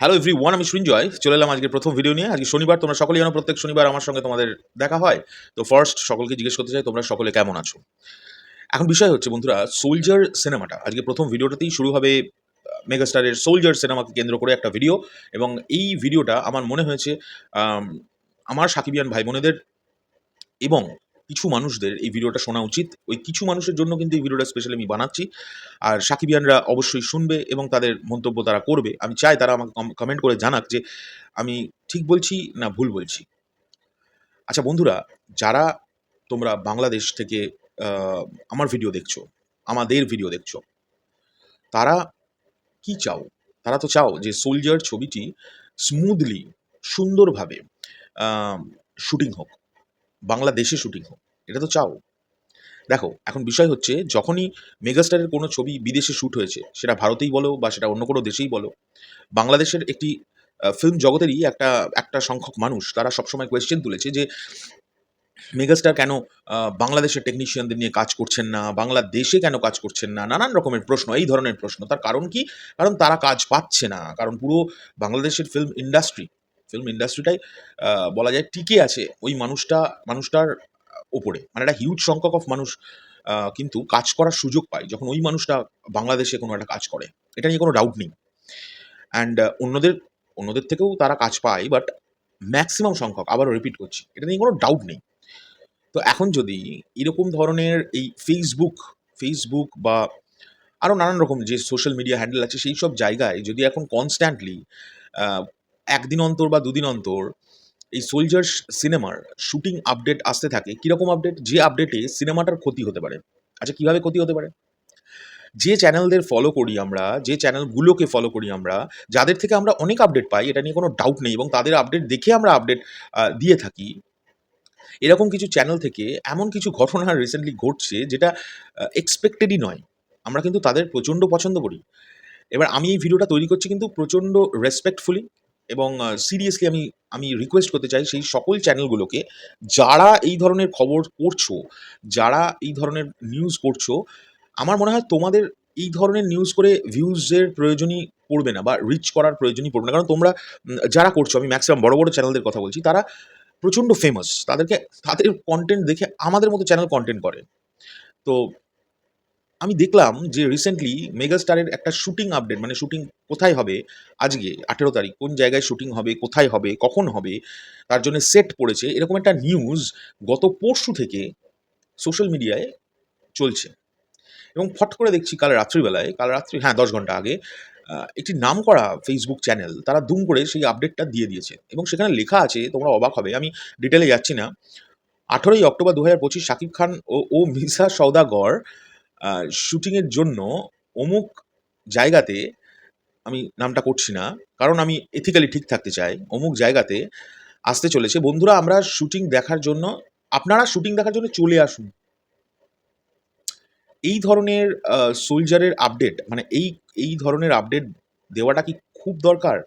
Hello every one আমি সৃঞ্জয় চলে এলাম আজকে প্রথম ভিডিও নিয়ে। আজকে শনিবার, তোমরা সকলেই জানো প্রত্যেক শনিবার আমার সঙ্গে তোমাদের দেখা হয়। তো ফার্স্ট সকলকে জিজ্ঞেস করতে চাই, তোমরা সকলে কেমন আছো? এখন বিষয় হচ্ছে, বন্ধুরা সোলজার সিনেমাটা আজকে প্রথম ভিডিওটাতেই শুরু হবে মেগাস্টারের সোলজার সিনেমাকে কেন্দ্র করে একটা ভিডিও এবং এই ভিডিওটা আমার মনে হয়েছে আমার সাকিবিয়ান ভাই বোনেদের এবং কিছু মানুষদের এই ভিডিওটা শোনা উচিত। ওই কিছু মানুষের জন্য কিন্তু এই ভিডিওটা স্পেশালি আমি বানাচ্ছি। আর সাকিবিয়ানরা অবশ্যই শুনবে এবং তাদের মন্তব্য তারা করবে। আমি চাই তারা আমাকে কমেন্ট করে জানাক যে, আমি ঠিক বলছি না ভুল বলছি। আচ্ছা বন্ধুরা, যারা তোমরা বাংলাদেশ থেকে আমার ভিডিও দেখছ, আমাদের ভিডিও দেখছ, তারা কি চাও? তারা তো চাও যে সোলজার ছবিটি স্মুথলি সুন্দরভাবে শুটিং হোক। বাংলাদেশে শুটিং হোক, এটা তো চাও। দেখো, এখন বিষয় হচ্ছে, যখনই মেগাস্টারের কোনো ছবি বিদেশে শ্যুট হয়েছে, সেটা ভারতেই বলো বা সেটা অন্য কোনো দেশেই বলো, বাংলাদেশের একটি ফিল্ম জগতেরই একটা একটা সংখ্যক মানুষ, তারা সবসময় কোয়েশ্চেন তুলেছে যে মেগাস্টার কেন বাংলাদেশের টেকনিশিয়ানদের নিয়ে কাজ করছেন না, বাংলাদেশে কেন কাজ করছেন না, নানান রকমের প্রশ্ন, এই ধরনের প্রশ্ন। তার কারণ কি? কারণ তারা কাজ পাচ্ছে না। কারণ পুরো বাংলাদেশের ফিল্ম ইন্ডাস্ট্রি ফিল্ম ইন্ডাস্ট্রিটাই বলা যায় টিকে আছে ওই মানুষটা, মানুষটার ওপরে মানে একটা হিউজ সংখ্যক অফ মানুষ কিন্তু কাজ করার সুযোগ পায় যখন ওই মানুষটা বাংলাদেশে কোনো একটা কাজ করে। এটা নিয়ে কোনো ডাউট নেই। অ্যান্ড অন্যদের অন্যদের থেকেও তারা কাজ পায় বাট ম্যাক্সিমাম সংখ্যক, আবারও রিপিট করছি, এটা নিয়ে কোনো ডাউট নেই। তো এখন যদি এরকম ধরনের এই ফেসবুক ফেসবুক বা আরও নানান রকম যে সোশ্যাল মিডিয়া হ্যান্ডেল আছে, সেই সব জায়গায় যদি এখন কনস্ট্যান্টলি একদিন অন্তর বা দুদিন অন্তর এই সোলজার সিনেমার শুটিং আপডেট আসতে থাকে। কীরকম আপডেট যে আপডেটে সিনেমাটার ক্ষতি হতে পারে। আচ্ছা কীভাবে ক্ষতি হতে পারে? যে চ্যানেলদের ফলো করি আমরা, যে চ্যানেলগুলোকে ফলো করি আমরা, যাদের থেকে আমরা অনেক আপডেট পাই, এটা নিয়ে কোনো ডাউট নেই এবং তাদের আপডেট দেখে আমরা আপডেট দিয়ে থাকি। এরকম কিছু চ্যানেল থেকে এমন কিছু ঘটনা রিসেন্টলি ঘটছে যেটা এক্সপেক্টেডই নয়। আমরা কিন্তু তাদের প্রচণ্ড পছন্দ করি। এবার আমি এই ভিডিওটা তৈরি করছি কিন্তু প্রচণ্ড রেসপেক্টফুলি এবং সিরিয়াসলি আমি আমি রিকোয়েস্ট করতে চাই সেই সকল চ্যানেলগুলোকে যারা এই ধরনের খবর করছ যারা এই ধরনের নিউজ করছ আমার মনে হয় তোমাদের এই ধরনের নিউজ করে ভিউজের প্রয়োজনই পড়বে না বা রিচ করার প্রয়োজনই পড়বে না। কারণ তোমরা যারা করছ, আমি ম্যাক্সিমাম বড় বড় চ্যানেলদের কথা বলছি, তারা প্রচণ্ড ফেমাস তাদেরকে, তাদের কন্টেন্ট দেখে আমাদের মতো চ্যানেল কন্টেন্ট করে। তো আমি দেখলাম যে রিসেন্টলি মেগাস্টারের একটা শুটিং আপডেট মানে শুটিং কোথায় হবে আজকে, আঠেরো তারিখ, কোন জায়গায় শুটিং হবে, কোথায় হবে, কখন হবে, তার জন্য সেট পড়েছে। এরকম একটা নিউজ গত পরশু থেকে সোশ্যাল মিডিয়ায় চলছে। এবং ফট করে দেখছি কাল রাত্রিবেলায়, কাল রাত্রি হ্যাঁ দশ ঘণ্টা আগে একটি নাম করা ফেসবুক চ্যানেল তারা দুম করে সেই আপডেটটা দিয়ে দিয়েছে। এবং সেখানে লেখা আছে, তোমরা অবাক হবে, আমি ডিটেলে যাচ্ছি না, আঠেরোই অক্টোবর দু হাজার পঁচিশ শাকিব খান ও ও মিসা সৌদাগর শুটিংয়ের জন্য অমুক জায়গাতে আমি নামটা করছি না, কারণ আমি এথিক্যালি ঠিক থাকতে চাই। অমুক জায়গাতে আসতে চলেছে। বন্ধুরা, আমরা শুটিং দেখার জন্য, আপনারা শুটিং দেখার জন্য চলে আসুন। এই ধরনের সোলজারের আপডেট মানে এই এই ধরনের আপডেট দেওয়াটা কি খুব দরকার?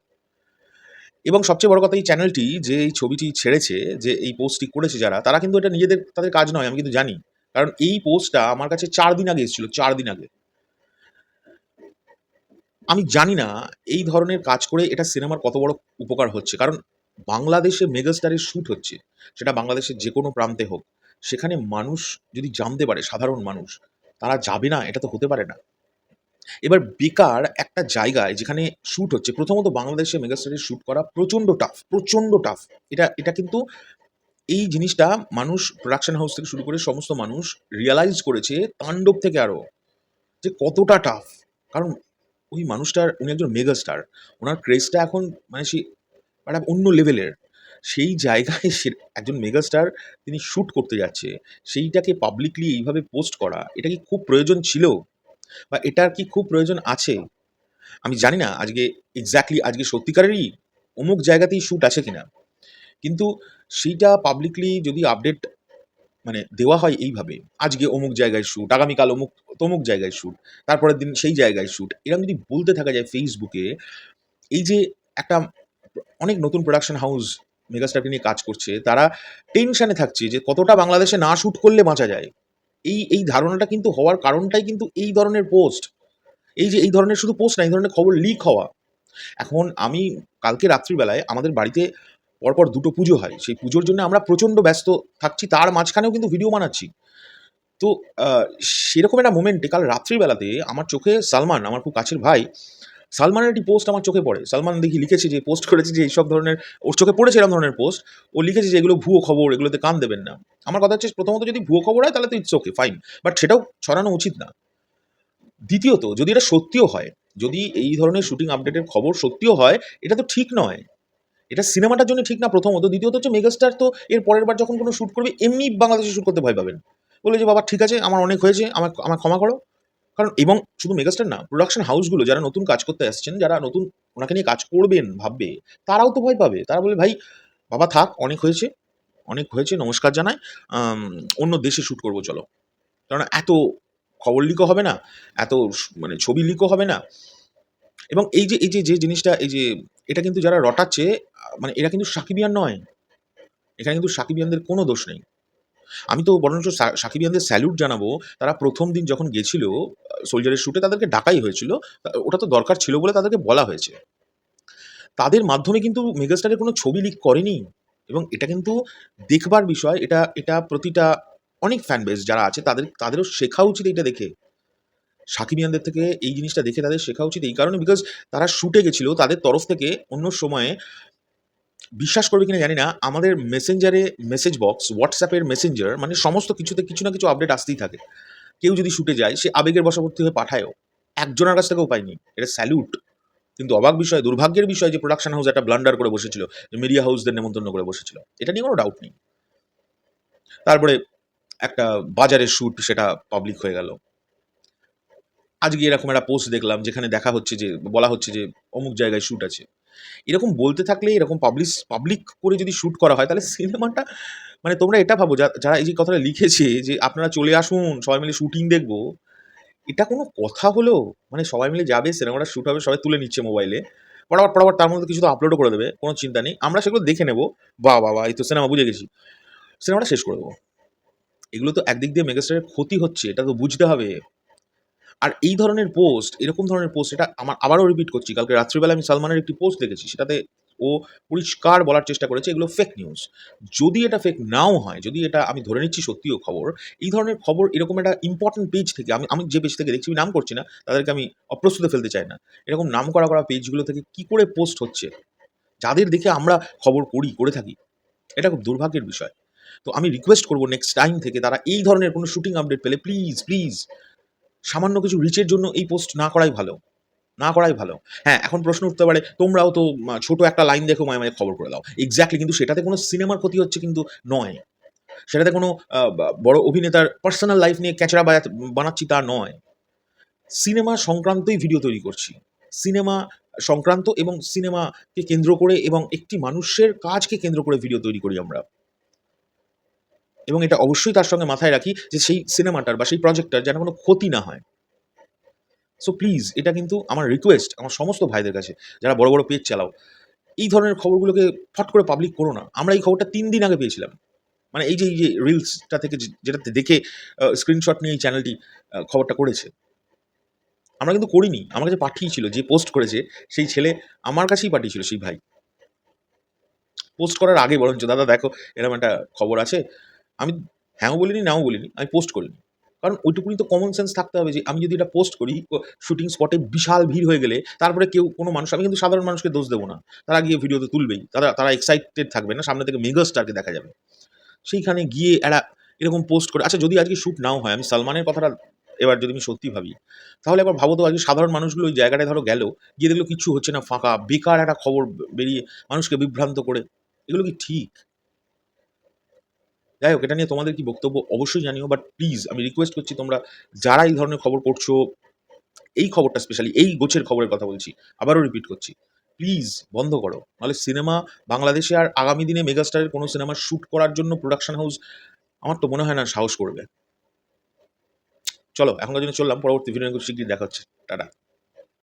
এবং সবচেয়ে বড় কথা এই চ্যানেলটি যে এই ছবিটি ছেড়েছে, যে এই পোস্টটি করেছে যারা, তারা কিন্তু এটা নিজেদের, তাদের কাজ নয়, আমি কিন্তু জানি। কারণ এই পোস্টটা আমার কাছে চার দিন আগে এসেছিল, চার দিন আগে। আমি জানি না এই ধরনের কাজ করে এটা সিনেমার কত বড় উপকার হচ্ছে, কারণ বাংলাদেশে মেগাস্টারের শ্যুট হচ্ছে, সেটা বাংলাদেশের যে কোনো প্রান্তে হোক, সেখানে মানুষ যদি জানতে পারে, সাধারণ মানুষ, তারা যাবে না, এটা তো হতে পারে না। এবার বেকার একটা জায়গায় যেখানে শ্যুট হচ্ছে, প্রথমত বাংলাদেশে মেগাস্টারের শ্যুট করা প্রচণ্ড টাফ প্রচণ্ড টাফ এটা এটা কিন্তু এই জিনিসটা মানুষ প্রোডাকশন হাউস থেকে শুরু করে সমস্ত মানুষ রিয়ালাইজ করেছে তাণ্ডব থেকে আরও যে কতটা টাফ কারণ ওই মানুষটার, উনি একজন মেগাস্টার ওনার ক্রেজটা এখন মানে সে একটা অন্য লেভেলের সেই জায়গায় সে একজন মেগাস্টার তিনি শ্যুট করতে যাচ্ছে। সেইটাকে পাবলিকলি এইভাবে পোস্ট করা, এটা কি খুব প্রয়োজন ছিল? বা এটার কি খুব প্রয়োজন আছে? আমি জানি না, আজকে এক্স্যাক্টলি আজকে সত্যিকারেরই অমুক জায়গাতেই শ্যুট আছে কিনা। কিন্তু সেইটা পাবলিকলি যদি আপডেট মানে দেওয়া হয় এইভাবে, আজকে অমুক জায়গায় শ্যুট আগামীকাল অমুক, তমুক জায়গায় শ্যুট তারপরের দিন সেই জায়গায় শ্যুট এরকম যদি বলতে থাকা যায় ফেসবুকে এই যে একটা অনেক নতুন প্রোডাকশন হাউস মেগাস্টারকে নিয়ে কাজ করছে, তারা টেনশানে থাকছে যে কতটা বাংলাদেশে না শ্যুট করলে বাঁচা যায়। এই এই ধারণাটা কিন্তু হওয়ার কারণটাই কিন্তু এই ধরনের পোস্ট এই যে এই ধরনের শুধু পোস্ট না, এই ধরনের খবর লিক হওয়া। এখন আমি কালকে রাত্রিবেলায় আমাদের বাড়িতে পরপর দুটো পুজো হয়। সেই পুজোর জন্য আমরা প্রচণ্ড ব্যস্ত থাকছি, তার মাঝখানেও কিন্তু ভিডিও বানাচ্ছি। তো সেরকম একটা মোমেন্টে কাল রাত্রিবেলাতে আমার চোখে সালমান, আমার খুব কাছের ভাই, সালমানের একটি পোস্ট আমার চোখে পড়ে। সালমান দেখি লিখেছে যে পোস্ট করেছে যে, এইসব ধরনের, ওর চোখে পড়েছে এরকম ধরনের পোস্ট ও লিখেছে যে, এগুলো ভুয়ো খবর, এগুলোতে কান দেবেন না। আমার কথা হচ্ছে, প্রথমত যদি ভুয়ো খবর হয়, তাহলে তো ইটস ওকে ফাইন বাট সেটাও ছড়ানো উচিত না। দ্বিতীয়ত, যদি এটা সত্যিও হয়, যদি এই ধরনের শুটিং আপডেটের খবর সত্যিও হয়, এটা তো ঠিক নয়। এটা সিনেমাটার জন্য ঠিক না, প্রথমত। দ্বিতীয়ত হচ্ছে মেগাস্টার তো এর পরের বার যখন কোনো শ্যুট করবে, এমনি বাংলাদেশে শ্যুট করতে ভয় পাবেন। বলে যে, বাবা, ঠিক আছে, আমার অনেক হয়েছে আমার আমার ক্ষমা করো। কারণ এবং শুধু মেগাস্টার না প্রোডাকশন হাউসগুলো যারা নতুন কাজ করতে আসছেন, যারা নতুন ওনাকে নিয়ে কাজ করবেন, ভাববে, তারাও তো ভয় পাবে। তারা বলে, ভাই, বাবা, থাক, অনেক হয়েছে অনেক হয়েছে, নমস্কার জানাই অন্য দেশে শ্যুট করব, চলো। কারণ এত খবর লিকও হবে না, এত মানে ছবি লিকও হবে না। এবং এই যে এই যে যে জিনিসটা, এই যে, এটা কিন্তু যারা রটাচ্ছে মানে এরা কিন্তু সাকিবিয়ান নয়। এখানে কিন্তু সাকিবিয়ানদের কোনো দোষ নেই। আমি তো বরঞ্চ সাকিবিয়ানদের স্যালুট জানাব, তারা প্রথম দিন যখন গেছিল সোলজারের শ্যুটে তাদেরকে ডাকাই হয়েছিল ওটা তো দরকার ছিল বলে তাদেরকে বলা হয়েছে। তাদের মাধ্যমে কিন্তু মেগাস্টারের কোনো ছবি লিক করেনি এবং এটা কিন্তু দেখবার বিষয়, এটা এটা প্রতিটা অনেক ফ্যান বেস যারা আছে, তাদের, তাদেরও শেখা উচিত এটা দেখে। সাকিবিয়ানদের থেকে এই জিনিসটা দেখে তাদের শেখা উচিত। এই কারণে বিকজ তারা শুটে গেছিল, তাদের তরফ থেকে অন্য সময়ে বিশ্বাস করবে কিনা জানি না, আমাদের মেসেঞ্জারে মেসেজ বক্স হোয়াটসঅ্যাপের মেসেঞ্জার মানে সমস্ত কিছুতে কিছু না কিছু আপডেট আসতেই থাকে। কেউ যদি শুটে যায়, সে আবেগের বশবর্তী হয়ে পাঠায়ও। একজনের কাছ থেকেও পাইনি এটা স্যালুট কিন্তু অবাক বিষয়, দুর্ভাগ্যের বিষয় যে প্রোডাকশন হাউস একটা ব্লান্ডার করে বসেছিল, যে মিডিয়া হাউসদের নেমন্তন্ন করে বসেছিল। এটা নিয়ে কোনো ডাউট নেই। তারপরে একটা বাজারের শ্যুট সেটা পাবলিক হয়ে গেল। আজকে এরকম একটা পোস্ট দেখলাম যেখানে দেখা হচ্ছে যে, বলা হচ্ছে যে, অমুক জায়গায় শ্যুট আছে। এরকম বলতে থাকলে এরকম পাবলিশ পাবলিক করে যদি শ্যুট করা হয়, তাহলে সিনেমাটা মানে তোমরা এটা ভাবো যারা এই যে কথাটা লিখেছে যে, আপনারা চলে আসুন, সবাই মিলে শ্যুটিং দেখব, এটা কোনো কথা হলো? মানে সবাই মিলে যাবে, সিনেমাটা শ্যুট হবে, সবাই তুলে নিচ্ছে মোবাইলে পড়াবার পড়াবার তার মধ্যে কিছু তো আপলোডও করে দেবে, কোনো চিন্তা নেই। আমরা সেগুলো দেখে নেব। বা বাবা এই তো সিনেমা বুঝে গেছি। সিনেমাটা শেষ করে দেবো। এগুলো তো একদিক দিয়ে মেগাস্টারের ক্ষতি হচ্ছে, এটা তো বুঝতে হবে। আর এই ধরনের পোস্ট এরকম ধরনের পোস্ট এটা আমার আবারও রিপিট করছি, কালকে রাত্রিবেলা আমি সালমানের একটি পোস্ট দেখেছি, সেটাতে ও পরিষ্কার বলার চেষ্টা করেছে, এগুলো ফেক নিউজ যদি এটা ফেক নাও হয়, যদি এটা আমি ধরে নিচ্ছি সত্যিও খবর, এই ধরনের খবর এরকম একটা ইম্পর্টেন্ট পেজ থেকে, আমি আমি যে পেজ থেকে দেখছি, আমি নাম করছি না, তাদেরকে আমি অপ্রস্তুত ফেলতে চাই না। এরকম নাম করা করা পেজগুলো থেকে কি করে পোস্ট হচ্ছে? যাদের দেখে আমরা খবর করি, করে থাকি, এটা খুব দুর্ভাগ্যের বিষয়। তো আমি রিকোয়েস্ট করব নেক্সট টাইম থেকে তারা এই ধরনের কোনো শুটিং আপডেট পেলে প্লিজ প্লিজ সামান্য কিছু রিচের জন্য এই পোস্ট না করাই ভালো। না করাই ভালো। হ্যাঁ এখন প্রশ্ন উঠতে পারে, তোমরাও তো ছোট একটা লাইন দেখো মাঝে মাঝে খবর করে দাও। এক্স্যাক্টলি কিন্তু সেটাতে কোনো সিনেমার ক্ষতি হচ্ছে কিন্তু নয়। সেটাতে কোনো বড় অভিনেতার পার্সোনাল লাইফ নিয়ে ক্যাচড়া বানাচ্ছি তা নয়। সিনেমা সংক্রান্তই ভিডিও তৈরি করছি। সিনেমা সংক্রান্ত এবং সিনেমাকে কেন্দ্র করে এবং একটি মানুষের কাজকে কেন্দ্র করে ভিডিও তৈরি করি আমরা। এবং এটা অবশ্যই তার সঙ্গে মাথায় রাখি যে সেই সিনেমাটার বা সেই প্রজেক্টটার যেন কোনো ক্ষতি না হয়। সো প্লিজ এটা কিন্তু আমার রিকোয়েস্ট আমার সমস্ত ভাইদের কাছে, যারা বড় বড় পেজ চালাও, এই ধরনের খবরগুলোকে ফট করে পাবলিক করো না। আমরা এই খবরটা তিন দিন আগে পেয়েছিলাম। মানে এই যে এই যে রিলসটা থেকে যেটাতে দেখে স্ক্রিনশট নিয়ে এই চ্যানেলটি খবরটা করেছে। আমরা কিন্তু করিনি। আমার কাছে পাঠিয়েছিল, যে পোস্ট করেছে, সেই ছেলে আমার কাছেই পাঠিয়েছিল, সেই ভাই। পোস্ট করার আগে বরঞ্চ, দাদা, দেখো, এরকম একটা খবর আছে। আমি হ্যাঁও বলিনি, নাও বলিনি, আমি পোস্ট করিনি। কারণ ওইটুকুনি তো কমন সেন্স থাকতে হবে যে, আমি যদি এটা পোস্ট করি শুটিং স্পটে বিশাল ভিড় হয়ে গেলে, তারপরে কেউ, কোনো মানুষ, আমি কিন্তু সাধারণ মানুষকে দোষ দেবো না। তারা গিয়ে ভিডিওতে তুলবেই। তারা তারা এক্সাইটেড থাকবে না, সামনে থেকে মেগাস্টারকে দেখা যাবে। সেইখানে গিয়ে এরা এরকম পোস্ট করে আচ্ছা যদি আজকে শ্যুট নাও হয়, আমি সালমানের কথাটা এবার যদি আমি সত্যি ভাবি, তাহলে এবার ভাবো তো, আজকে সাধারণ মানুষগুলো ওই জায়গাটায় ধরো গেল, গিয়ে দেখল কিছু হচ্ছে না ফাঁকা, বেকার একটা খবর বেরিয়ে মানুষকে বিভ্রান্ত করে। এগুলো কি ঠিক? যাই হোক, এটা নিয়ে তোমাদের কি বক্তব্য অবশ্যই জানিও বাট প্লিজ আমি রিকোয়েস্ট করছি তোমরা যারা এই ধরনের খবর করছ এই খবরটা স্পেশালি এই গোছের খবরের কথা বলছি, আবারও রিপিট করছি। প্লিজ বন্ধ করো, নাহলে সিনেমা বাংলাদেশে আর আগামী দিনে মেগাস্টারের কোনো সিনেমা শ্যুট করার জন্য প্রোডাকশন হাউস আমার তো মনে হয় না সাহস করবে। চলো, এখনকার জন্য চললাম, পরবর্তী ভিডিও শীঘ্রই দেখা হচ্ছে। টাটা।